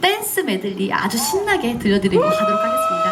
댄스 메들리 아주 신나게 들려드리고 가도록 하겠습니다.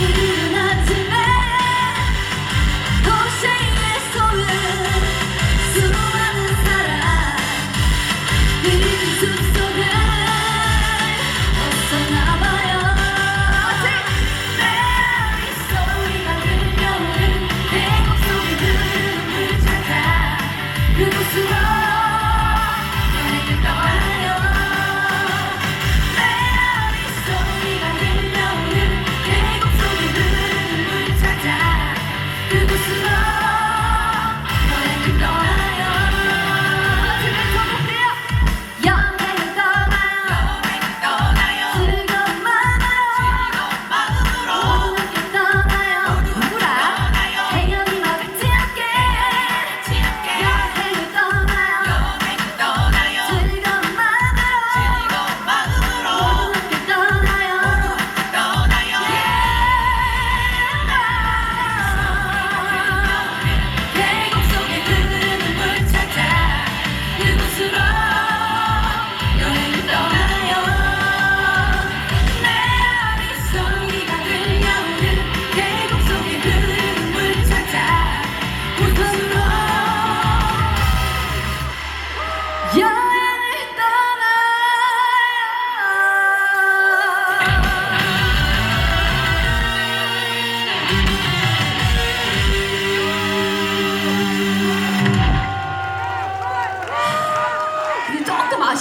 you.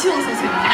아쉬워서 제가.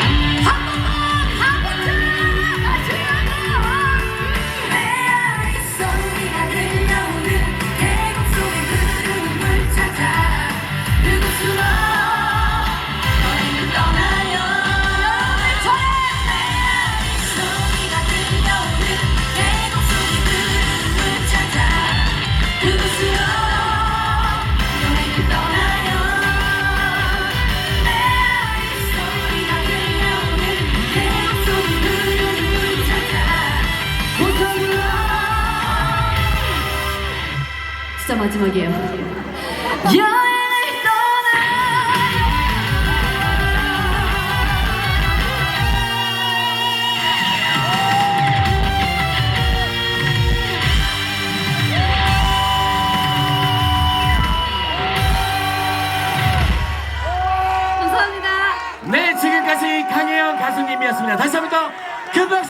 сама Тимогея. Я